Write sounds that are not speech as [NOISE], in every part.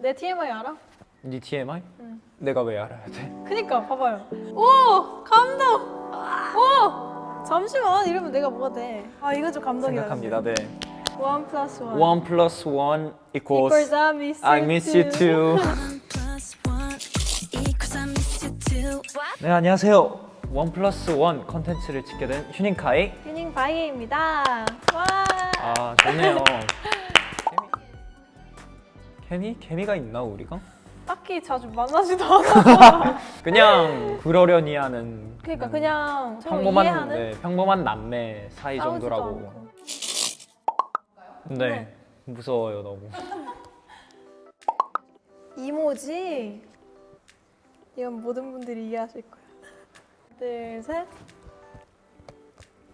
내 TMI 알아? 네 TMI? 응. 내가 왜 알아야 돼? 그니까 봐봐요. 오 감동. 오 잠시만 이러면 내가 뭐가 돼? 아 이거 좀 감동이다. 생각합니다. 네. 원 플러스 원. One plus one equals equals I miss you I miss you too. plus one equals I miss you too. What? 네 안녕하세요. 원 플러스 원 컨텐츠를 찍게 된 휴닝카이. 유닝 바이입니다. 와. 아 좋네요. 케미? 케미? 케미가 있나 우리가? 딱히 자주 만나지도 않아. [LAUGHS] 그냥 그러려니 하는 그러니까 그냥 서로 평범한 이해하는 네, 평범한 남매 사이 싸우지도 정도라고. 않고. 네. 무서워요 너무. 이모지. 이건 모든 분들이 이해하실 거야. 둘 셋.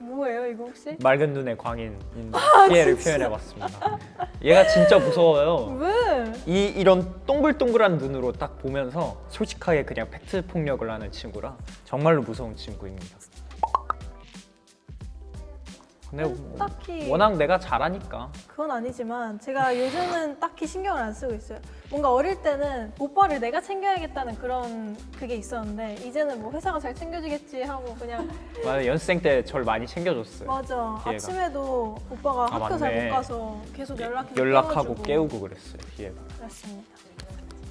뭐예요 이거 혹시? 맑은 눈의 광인 아, 피해를 표현해봤습니다. 얘가 진짜 무서워요. 왜? 이 이런 동글동글한 눈으로 딱 보면서 솔직하게 그냥 팩트 폭력을 하는 친구라 정말로 무서운 친구입니다. 근데 뭐 딱히 워낙 내가 잘하니까 그건 아니지만 제가 요즘은 딱히 신경을 안 쓰고 있어요. 뭔가 어릴 때는 오빠를 내가 챙겨야겠다는 그런 그게 있었는데 이제는 뭐 회사가 잘 챙겨주겠지 하고 그냥 [LAUGHS] 맞아, 연습생 때 절 많이 챙겨줬어요. 맞아 기회가. 아침에도 오빠가 아, 학교 잘 맞네. 못 가서 계속 연락해서 연락하고 깨워주고 깨우고 그랬어요. 기회가. 그랬습니다.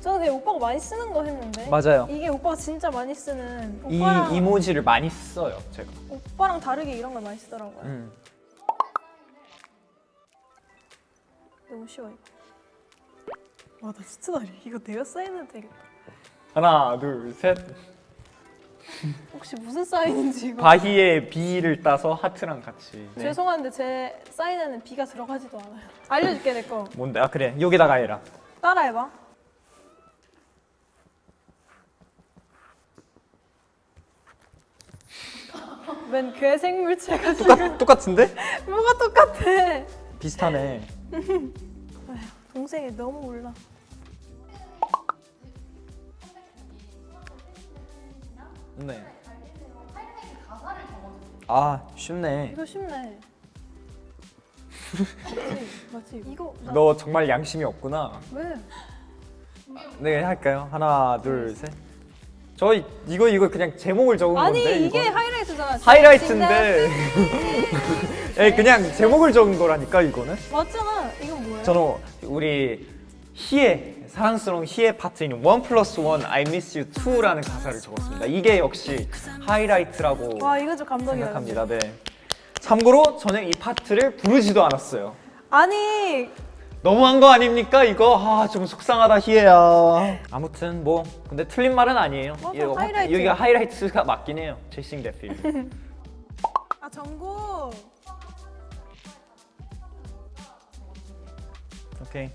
저는 그냥 오빠가 많이 쓰는 거 했는데 맞아요. 이게 오빠가 진짜 많이 쓰는 이 오빠랑 이모지를 많이 써요, 제가. 오빠랑 다르게 이런 걸 많이 쓰더라고요. 음. 너무 쉬워 이거. 와나 진짜 잘해. 이거 내가 사인해도 되겠다. 하나, 둘, 셋. 혹시 무슨 사인인지 이거. 바히의 B를 따서 하트랑 같이. 네. 죄송한데 제 사인에는 B가 들어가지도 않아요. 알려줄게 내 거. 뭔데? 아 그래 여기다가 해라. 따라해봐. 웬 괴생물체 같은 똑같 똑같은데? 뭐가 똑같아? 비슷하네. [LAUGHS] 동생이 너무 몰라. 네. 아 쉽네. 이거 쉽네. 맞지? [LAUGHS] 맞지? 이거 나 너 정말 양심이 없구나. 왜? 네 할까요? 하나 둘 셋. 저 이거 이거 그냥 제목을 적은 아니 건데 이게 이거. 하이라이트잖아. 하이라이트인데. [LAUGHS] 예 그냥 제목을 적은 거라니까 이거는. 맞잖아. 이건 뭐야? 저는 우리 희애 사랑스러운 희애 파트인 One Plus One I Miss You Too라는 가사를 적었습니다. 이게 역시 하이라이트라고 와 이거 좀 감동이다. 생각합니다. 네. 참고로 저는 이 파트를 부르지도 않았어요. 아니 너무한 거 아닙니까 이거? 아 좀 속상하다 희애야. 아무튼 뭐 근데 틀린 말은 아니에요. 맞아, 이거 하이라이트. 여기가 하이라이트가 맞긴 해요. 제싱 데필. [LAUGHS] 아 정국. 오케이.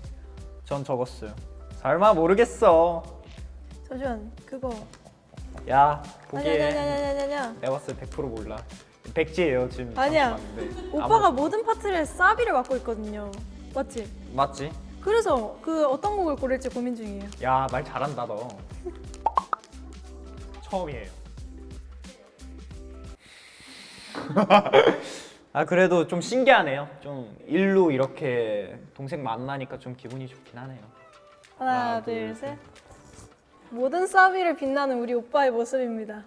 전 적었어요. 설마 모르겠어. 잠시만 그거. 야 아니야 보기에 아니야 아니야 아니야 아니야. 내가 봤을 때 100% 몰라. 백지예요 지금. 아니야. 봤는데. 오빠가 아무- 모든 파트를 사비를 맡고 있거든요. 맞지? 맞지? 그래서 그 어떤 곡을 고를지 고민 중이에요. 야 말 잘한다 너. 처음이에요. [LAUGHS] 아 그래도 좀 신기하네요. 좀 일로 이렇게 동생 만나니까 좀 기분이 좋긴 하네요. 하나, 둘, 둘, 셋. 모든 사비를 빛나는 우리 오빠의 모습입니다.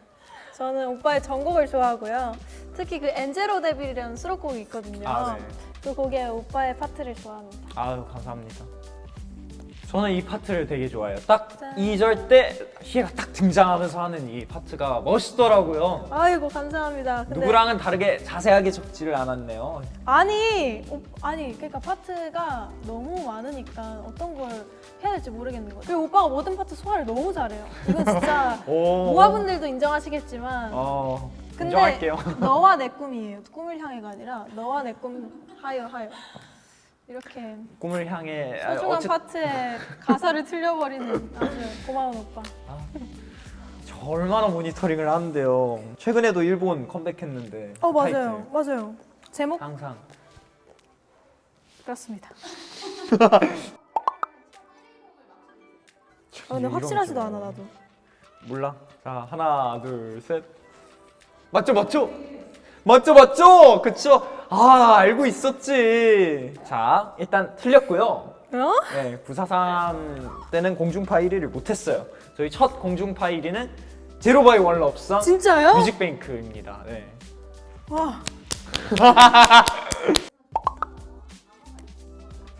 저는 오빠의 전곡을 좋아하고요. 특히 그 엔제로 데빌이라는 수록곡이 있거든요. 아 네. 그 곡에 오빠의 파트를 좋아합니다. 아유 감사합니다. 저는 이 파트를 되게 좋아해요. 딱 짠. 2절 때 희애가 딱 등장하면서 하는 이 파트가 멋있더라고요. 아이고 감사합니다. 근데 누구랑은 다르게 자세하게 적지를 않았네요. 아니 오, 아니 그러니까 파트가 너무 많으니까 어떤 걸 해야 될지 모르겠는 거예요. 그리고 오빠가 모든 파트 소화를 너무 잘해요. 이건 진짜 [LAUGHS] 오. 모아분들도 인정하시겠지만 어, 근데 인정할게요. 너와 내 꿈이에요. 꿈을 향해가 아니라 너와 내 꿈 하여 하여 이렇게 꿈을 향해 아, 소중한 어째- 파트에 [LAUGHS] 가사를 틀려버리는 아주 고마운 오빠. 저 얼마나 모니터링을 하는데요. 최근에도 일본 컴백했는데. 어. 맞아요, 맞아요. 제목 항상 그렇습니다. [LAUGHS] 아, 근데 이런 확실하지도 줄. 않아 나도. 몰라. 자 하나 둘 셋. 맞죠 맞죠. 맞죠 맞죠. 그쵸. 아 알고 있었지. 자 일단 틀렸고요. 어? 네, 943 때는 공중파 1위를 못했어요. 저희 첫 공중파 1위는 제로바이 원럽선 진짜요? 뮤직뱅크입니다. 네. 와. [LAUGHS]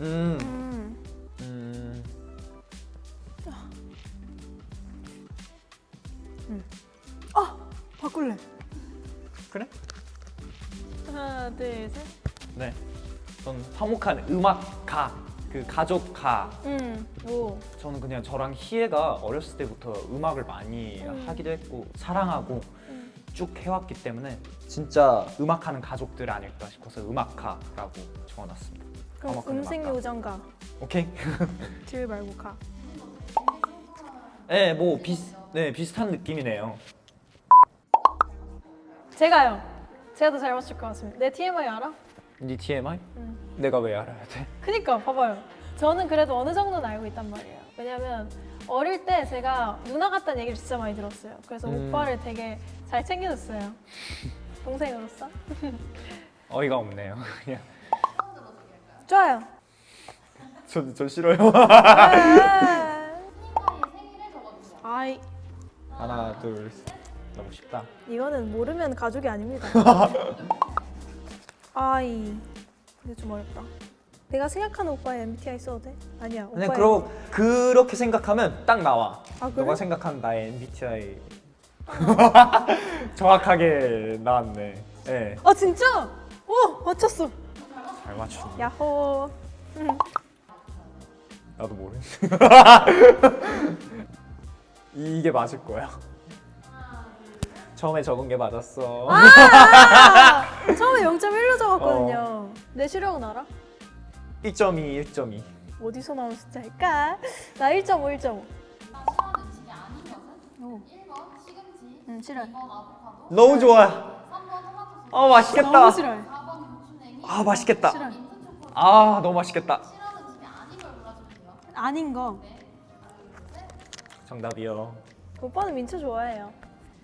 음, 음. 음, 아 바꿀래. 그래? 하나 둘 셋. 네. 전 화목한 음악가, 그 가족가. 음. 오. 저는 그냥 저랑 희애가 어렸을 때부터 음악을 많이 음. 하기도 했고 사랑하고 음. 쭉 해왔기 때문에 진짜 음악하는 가족들 아닐까 싶어서 음악가라고 적어놨습니다. 그럼 화목한 음악가. 요정가. 오케이. [LAUGHS] 들 말고 가. 네, 뭐 비슷, 네 비슷한 느낌이네요. 제가요. 제가 더 잘 맞출 것 같습니다. 내 TMI 알아? 네 TMI? 음. 내가 왜 알아야 돼? 그니까 봐봐요. 저는 그래도 어느 정도는 알고 있단 말이에요. 왜냐면 어릴 때 제가 누나 같다는 얘기를 진짜 많이 들었어요. 그래서 음. 오빠를 되게 잘 챙겨줬어요. [LAUGHS] 동생으로서. [LAUGHS] 어이가 없네요. 그냥 좋아요. 저, 저 싫어요. [LAUGHS] 아이 하나, 둘, 셋. 너무 쉽다. 이거는 모르면 가족이 아닙니다. [LAUGHS] 아이 근데 좀 어렵다. 내가 생각하는 오빠의 MBTI 써도 돼? 아니야. 오빠의 그럼 그렇게 생각하면 딱 나와. 아, 그래? 너가 생각하는 나의 MBTI [LAUGHS] 정확하게 나왔네. 네, 아 진짜? 오 맞췄어. 잘 맞추네. 야호. 나도 모르는데. [LAUGHS] 이게 맞을 거야. 처음에 적은 게 맞았어. 아! [LAUGHS] 처음에 0.1로 적었거든요. 내 시력은 알아? 1.2, 1.2. 어디서 나온 숫자일까? 나 1.5, 1.5. 싫어하는 음식이 아닌 것은? 오. 1번 시금치, 응, 싫어요. 2번 아보카도, 너무 좋아. 3번 토마토 소스, 어 맛있겠다. 너무 싫어요. 4번 고추냉이, 아 맛있겠다. 싫어요. 민트 초코. 아 너무 맛있겠다. 싫어하는 음식이 아닌 걸 골라주세요. 아닌 거. 정답이요. 오빠는 민트 좋아해요.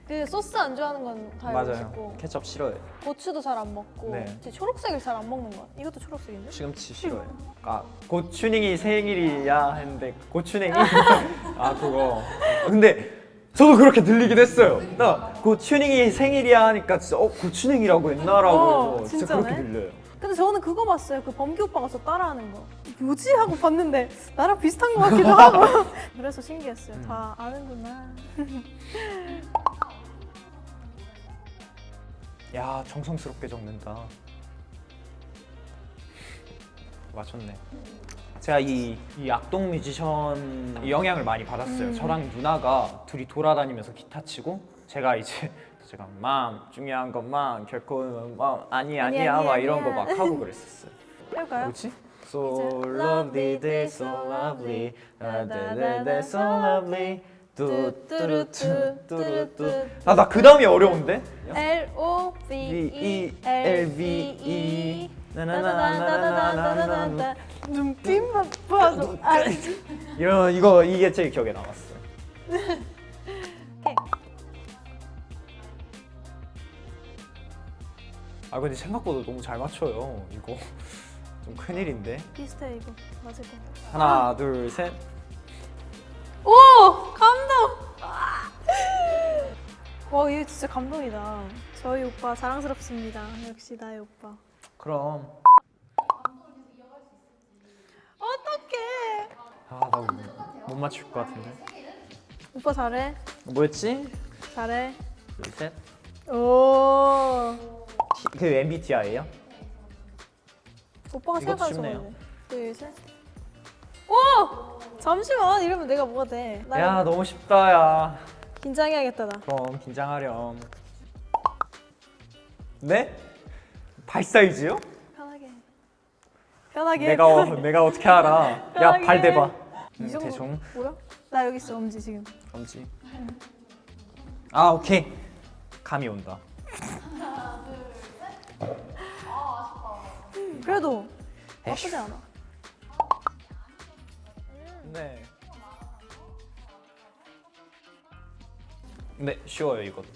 그 소스 안 좋아하는 건 다 알고 맞아요. 있고 케첩 싫어해. 고추도 잘 안 먹고 네. 제 초록색을 잘 안 먹는 거야. 이것도 초록색인데? 시금치 싫어해. 아 고추냉이 생일이야 했는데 고추냉이 [LAUGHS] 아 그거. 근데 저도 그렇게 들리긴 했어요. 나 고추냉이 생일이야 하니까 진짜 어 고추냉이라고 했나라고 어, 해서 진짜 진짜네? 그렇게 들려요. 근데 저는 그거 봤어요. 그 범규 오빠가 저 따라하는 거. 뭐지 하고 봤는데 나랑 비슷한 것 같기도 하고. [LAUGHS] 그래서 신기했어요. 음. 다 아는구나. [LAUGHS] 야 정성스럽게 적는다. 맞췄네. 제가 이, 이 악동 뮤지션 이 영향을 많이 받았어요. 음. 저랑 누나가 둘이 돌아다니면서 기타 치고 제가 이제 [LAUGHS] 제가 맘 중요한 것만 결코 맘 아니 아니, 아니야 아니, 막 이런 거 아니야. 막 하고 [LAUGHS] 그랬었어요. 해볼까요? 뭐지? So lovely, they're so lovely, da da da da so lovely. 뚜뚜루뚜 아나 그 다음이 어려운데? L O V E L V E 나나나나나나나나 눈빛만 봐도 알지. 이런 이거 이게 제일 기억에. 오케이. 아 근데 생각보다 너무 잘 맞춰요. 이거 좀 큰일인데. 비슷해 이거 맞을 거. 하나 둘 셋. 오 감 동. 와 이거 진짜 감동이다. 저희 오빠 자랑스럽습니다. 역시 나의 오빠. 그럼 어떡해. 아 나 못 맞출 것 같은데. 오빠 잘해. 뭐였지? 잘해. 둘 셋. 오. 그 MBTI예요? 오빠가 이것도 생각하는 쉽네요. 저거네. 둘 셋. 오! 잠시만 이러면 내가 뭐가 돼? 나 야 너무 쉽다 야. 긴장해야겠다 나. 그럼 긴장하렴. 네? 발 사이즈요? 편하게. 편하게. 내가 어, 내가 어떻게 알아? 야 [LAUGHS] 편하게. 발 대봐. 이 음, 정도. 대충 뭐야? 나 여기 있어 엄지 지금. 엄지. 아 오케이. 감이 온다. 그래도 나쁘지 않아. 네. 네 쉬워요 이것도.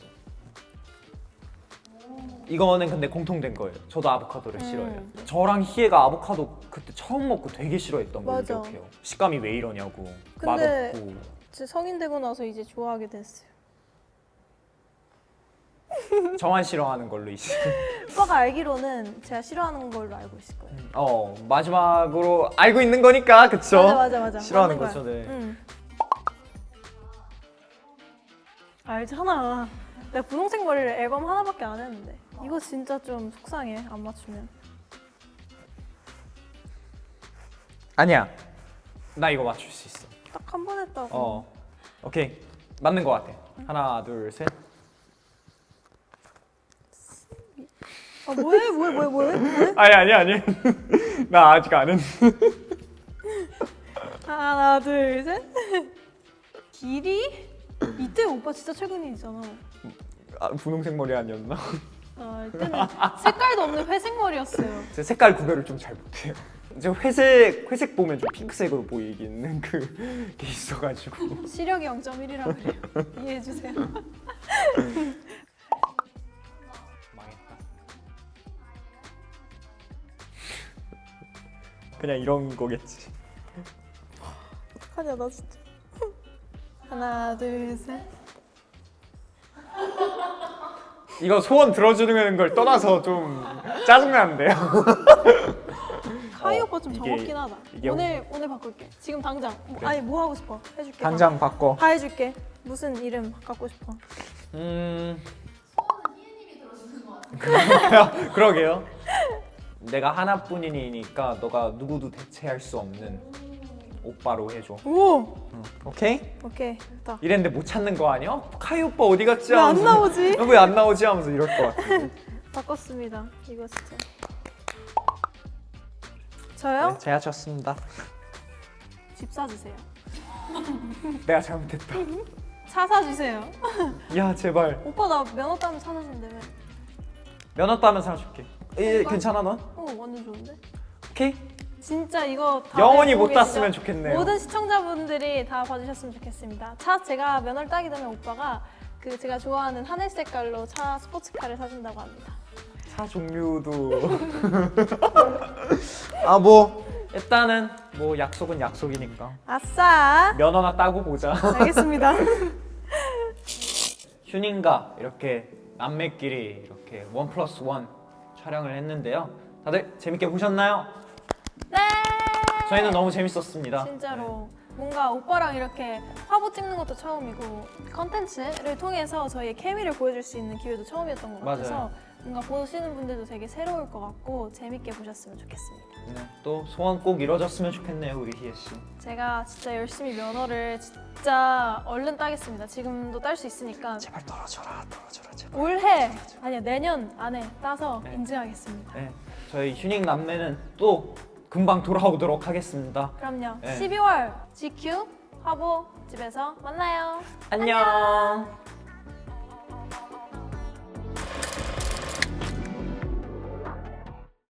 이거는 근데 공통된 거예요. 저도 아보카도를 음. 싫어해요. 저랑 희애가 아보카도 그때 처음 먹고 되게 싫어했던 걸 맞아. 기억해요. 식감이 왜 이러냐고. 근데- 맛없고. 제 성인 되고 나서 이제 좋아하게 됐어요. [LAUGHS] 저만 싫어하는 걸로 이제. [LAUGHS] 오빠가 알기로는 제가 싫어하는 걸로 알고 있을 거예요. 어 마지막으로 알고 있는 거니까 그쵸? 맞아 맞아 맞아. 싫어하는 맞는 거죠. 네. 응. 알잖아. 내가 분홍색 머리를 앨범 하나밖에 안 했는데 이거 진짜 좀 속상해 안 맞추면. 아니야. 나 이거 맞출 수 있어. 딱 한 번 했다고. 어. 오케이. 맞는 거 같아. 하나, 둘, 셋. 아 뭐해 뭐해 뭐해 뭐해? 뭐해? 아니 아니 아니. [LAUGHS] 나 아직 안 했는데. 하나 둘 셋. 길이? 이때 오빠 진짜 최근이잖아. 아, 분홍색 머리 아니었나? 아 이때는 색깔도 없는 회색 머리였어요. 제 색깔 구별을 좀 잘 못해요. 이제 회색 회색 보면 좀 핑크색으로 보이기는 그게 있어가지고. 시력이 0.1이라 그래요. 이해해 주세요. 망했다. 그냥 이런 거겠지. 어떡하냐 나 진짜. 하나 둘 셋. 이거 소원 들어주는 걸 떠나서 좀 짜증나는데요. 카이 [LAUGHS] 어, 오빠 좀 이게- 정없긴 하다. 이게 오늘 오늘 바꿀게. 지금 당장. 그래. 아니 뭐 하고 싶어? 해줄게. 당장 바꿔. 다 해줄게. 무슨 이름 갖고 싶어? 음. [LAUGHS] 그러게요. 내가 하나뿐이니까 너가 누구도 대체할 수 없는 오빠로 해줘. 오. 응. 오케이? 오케이 됐다. 이랬는데 못 찾는 거 아니야? 카이 오빠 어디 갔지? 왜 안 하면서 나오지? 왜 안 나오지? 하면서 이럴 것 같아. [LAUGHS] 바꿨습니다. 이거 진짜. 저요? 네, 제가 졌습니다. 집 사주세요. [LAUGHS] 내가 잘못했다. 차 사주세요. [LAUGHS] 야 제발 오빠 나 면허 따면 차 사준다며. 면허 따면 사줄게. 이 괜찮아 너? 어 완전 좋은데? 오케이? 진짜 이거 다들 영원히 못 땄으면? 좋겠네요. 모든 시청자분들이 다 봐주셨으면 좋겠습니다. 차 제가 면허를 따게 되면 오빠가 그 제가 좋아하는 하늘 색깔로 차 스포츠카를 사준다고 합니다. 차 종류도 [LAUGHS] 아 뭐 일단은 뭐 약속은 약속이니까 아싸! 면허나 따고 보자. 알겠습니다. [LAUGHS] 휴닝과 이렇게 남매끼리 이렇게 원 플러스 원 촬영을 했는데요. 다들 재밌게 보셨나요? 네! 저희는 너무 재밌었습니다. 진짜로 뭔가 오빠랑 이렇게 화보 찍는 것도 처음이고 컨텐츠를 통해서 저희의 케미를 보여줄 수 있는 기회도 처음이었던 것 같아서 맞아요. 뭔가 보시는 분들도 되게 새로울 것 같고 재밌게 보셨으면 좋겠습니다. 네, 또 소원 꼭 이뤄졌으면 좋겠네요, 우리 희애 씨. 제가 진짜 열심히 면허를 진짜 얼른 따겠습니다. 지금도 딸 수 있으니까 제발 떨어져라, 떨어져라, 제발. 올해 아니야 내년 안에 따서 네. 인증하겠습니다. 네, 저희 휴닝 남매는 또 금방 돌아오도록 하겠습니다. 그럼요. 네. 12월 GQ 화보 집에서 만나요. 안녕.